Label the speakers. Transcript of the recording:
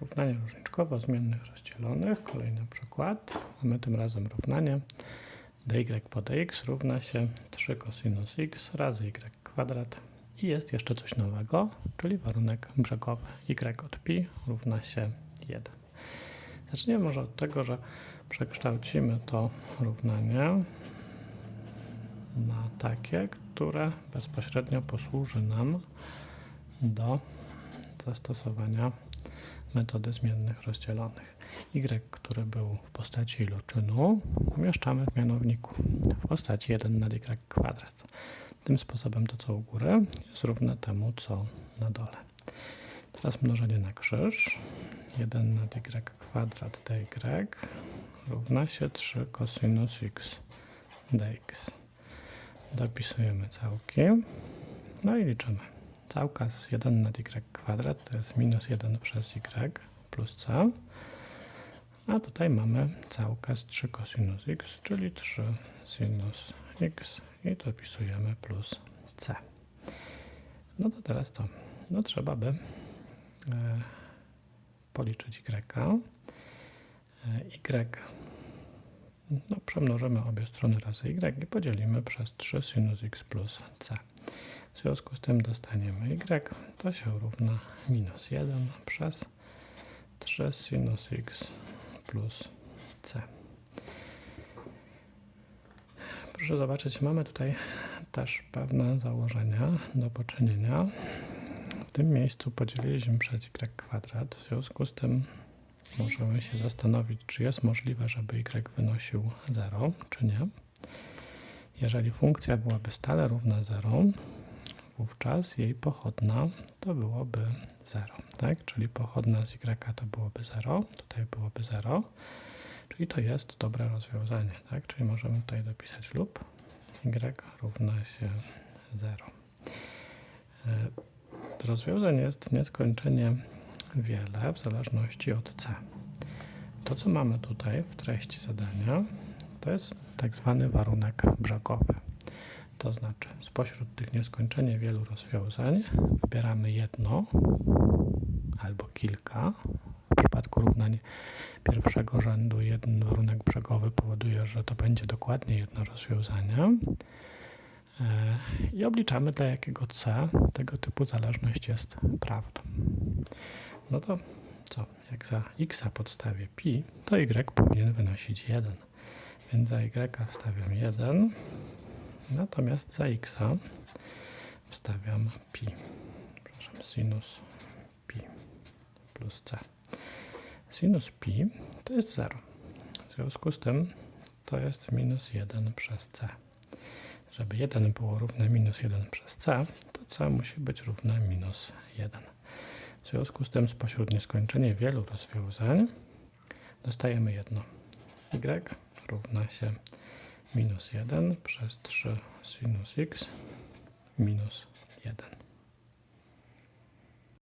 Speaker 1: Równanie różniczkowe o zmiennych rozdzielonych. Kolejny przykład. Mamy tym razem równanie dy po dx równa się 3 cosinus x razy y kwadrat. I jest jeszcze coś nowego, czyli warunek brzegowy. y od pi równa się 1. Zaczniemy może od tego, że przekształcimy to równanie na takie, które bezpośrednio posłuży nam do zastosowania metody zmiennych rozdzielonych. y, który był w postaci iloczynu, umieszczamy w mianowniku w postaci 1 nad y kwadrat. Tym sposobem to, co u góry, jest równe temu, co na dole. Teraz mnożenie na krzyż. 1 nad y kwadrat dy równa się 3 cosinus x dx. Dopisujemy całki. No i liczymy. Całka z 1 nad y kwadrat to jest minus 1 przez y plus c. A tutaj mamy całkę z 3 cosinus x, czyli 3 sinus x i dopisujemy plus c. No to teraz co? No trzeba by e, policzyć y. E, y no, przemnożymy obie strony razy y i podzielimy przez 3 sinus x plus c. W związku z tym dostaniemy y, to się równa minus 1 przez 3 sinus x plus c. Proszę zobaczyć, mamy tutaj też pewne założenia do poczynienia. W tym miejscu podzieliliśmy przez y kwadrat, w związku z tym możemy się zastanowić, czy jest możliwe, żeby y wynosił 0, czy nie. Jeżeli funkcja byłaby stale równa 0, wówczas jej pochodna to byłoby 0, tak? Czyli pochodna z y to byłoby 0, tutaj byłoby 0, czyli to jest dobre rozwiązanie, tak? Czyli możemy tutaj dopisać lub y równa się 0. E, rozwiązań jest nieskończenie wiele w zależności od C. To, co mamy tutaj w treści zadania, to jest tak zwany warunek brzegowy. To znaczy, spośród tych nieskończenie wielu rozwiązań wybieramy jedno albo kilka. W przypadku równań pierwszego rzędu jeden warunek brzegowy powoduje, że to będzie dokładnie jedno rozwiązanie. E, I obliczamy dla jakiego c tego typu zależność jest prawdą. No to co? Jak za x podstawię pi, to y powinien wynosić 1. Więc za y wstawiam 1, natomiast za x wstawiam pi. Przepraszam, sinus pi plus c. Sinus pi to jest 0. W związku z tym to jest minus 1 przez c. Żeby 1 było równe minus 1 przez c, to c musi być równe minus 1. W związku z tym spośród nieskończenie wielu rozwiązań dostajemy jedno. y równa się minus 1 przez 3 sinus x minus 1.